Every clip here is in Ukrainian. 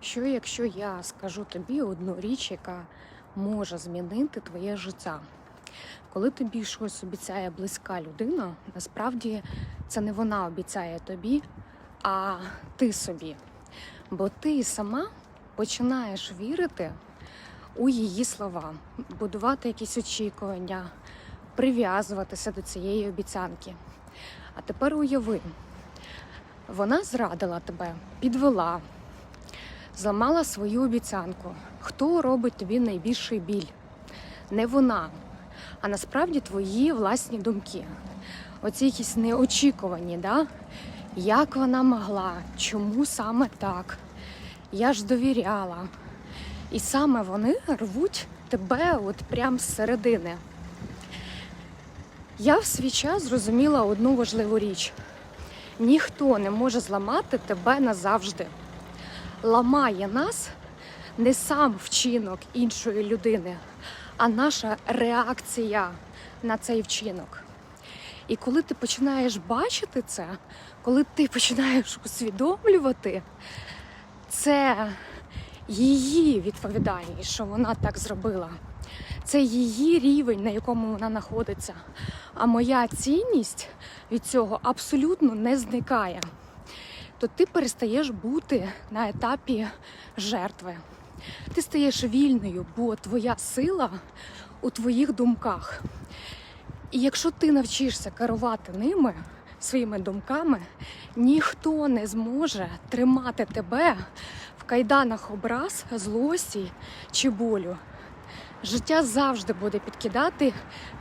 Що якщо я скажу тобі одну річ, яка може змінити твоє життя? Коли тобі щось обіцяє близька людина, насправді це не вона обіцяє тобі, а ти собі. Бо ти сама починаєш вірити у її слова, будувати якісь очікування, прив'язуватися до цієї обіцянки. А тепер уяви, вона зрадила тебе, підвела, зламала свою обіцянку. Хто робить тобі найбільший біль? Не вона, а насправді твої власні думки. Оці якісь неочікувані, да? як вона могла, чому саме так? Я ж довіряла. І саме вони рвуть тебе от прям зсередини. Я в свій час зрозуміла одну важливу річ: ніхто не може зламати тебе назавжди. Ламає нас не сам вчинок іншої людини, а наша реакція на цей вчинок. І коли ти починаєш бачити це, коли ти починаєш усвідомлювати, це її відповідальність, що вона так зробила. Це її рівень, на якому вона знаходиться. А моя цінність від цього абсолютно не зникає. То ти перестаєш бути на етапі жертви. Ти стаєш вільною, бо твоя сила у твоїх думках. І якщо ти навчишся керувати ними, своїми думками, ніхто не зможе тримати тебе в кайданах образ, злості чи болю. Життя завжди буде підкидати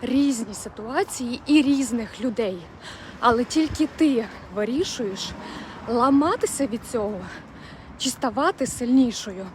різні ситуації і різних людей. Але тільки ти вирішуєш ламатися від цього чи ставати сильнішою.